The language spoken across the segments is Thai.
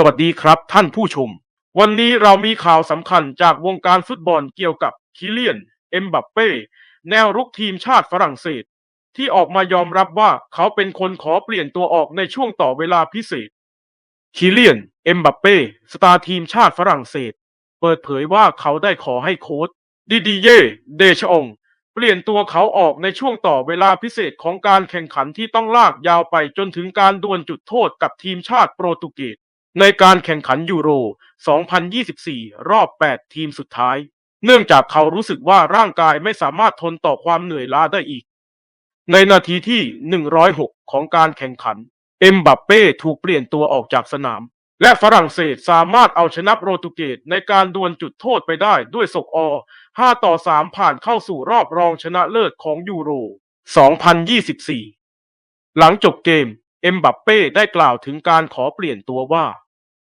สวัสดีครับท่านผู้ชม วันนี้เรามีข่าวสำคัญจากวงการฟุตบอลเกี่ยวกับคิเลียน เอ็มบัปเป้ แนวรุกทีมชาติฝรั่งเศส ที่ออกมายอมรับว่าเขาเป็นคนขอเปลี่ยนตัวออกในช่วงต่อเวลาพิเศษ คิเลียน เอ็มบัปเป้ สตาร์ทีมชาติฝรั่งเศส เปิดเผยว่าเขาได้ขอให้โค้ชดิดีเย่เดชอง เปลี่ยนตัวเขาออกในช่วงต่อเวลาพิเศษของการแข่งขันที่ต้องลากยาวไปจนถึงการดวลจุดโทษกับทีมชาติโปรตุเกส ในการแข่งขันยูโร 2024 รอบ 8 ทีมสุดท้าย เนื่องจากเขารู้สึกว่าร่างกายไม่สามารถทนต่อความเหนื่อยล้าได้อีก ในนาทีที่ 106 ของการแข่งขัน เอ็มบัปเป้ถูกเปลี่ยนตัวออกจากสนาม และฝรั่งเศสสามารถเอาชนะโปรตุเกสในการดวลจุดโทษไปได้ด้วยศกอ 5 ต่อ 3 ผ่านเข้าสู่รอบรองชนะเลิศของยูโร 2024 หลังจบเกม เอ็มบัปเป้ได้กล่าวถึงการขอเปลี่ยนตัวว่า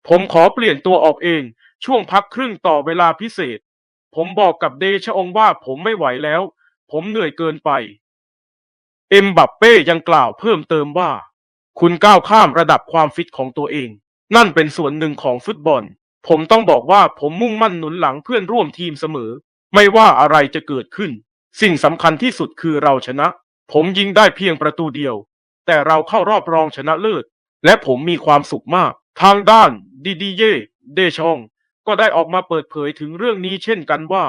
ผมขอเปลี่ยนตัวออกเอง ช่วงพักครึ่งต่อเวลาพิเศษ ผมบอกกับเดชองว่าผมไม่ไหวแล้ว ผมเหนื่อยเกินไป เอ็มบัปเป้ยังกล่าวเพิ่มเติมว่า คุณก้าวข้ามระดับความฟิตของตัวเอง นั่นเป็นส่วนหนึ่งของฟุตบอล ผมต้องบอกว่าผมมุ่งมั่นหนุนหลังเพื่อนร่วมทีมเสมอ ไม่ว่าอะไรจะเกิดขึ้น สิ่งสำคัญที่สุดคือเราชนะ ผมยิงได้เพียงประตูเดียว แต่เราเข้ารอบรองชนะเลิศ และผมมีความสุขมาก ทางด้าน ดิดีเย่เดชอง ก็ได้ออกมาเปิดเผยถึงเรื่องนี้เช่นกันว่า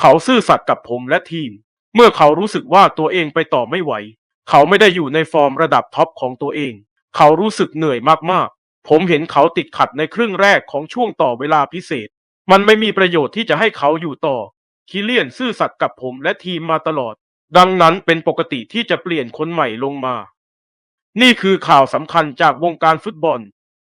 เขาซื่อสัตย์กับผมและทีม เมื่อเขารู้สึกว่าตัวเองไปต่อไม่ไหว เขาไม่ได้อยู่ในฟอร์มระดับท็อปของตัวเอง เขารู้สึกเหนื่อยมากๆ ผมเห็นเขาติดขัดในครึ่งแรกของช่วงต่อเวลาพิเศษ มันไม่มีประโยชน์ที่จะให้เขาอยู่ต่อ คิเลียนซื่อสัตย์กับผมและทีมมาตลอด ดังนั้นเป็นปกติที่จะเปลี่ยนคนใหม่ลงมา นี่คือข่าวสำคัญจากวงการฟุตบอล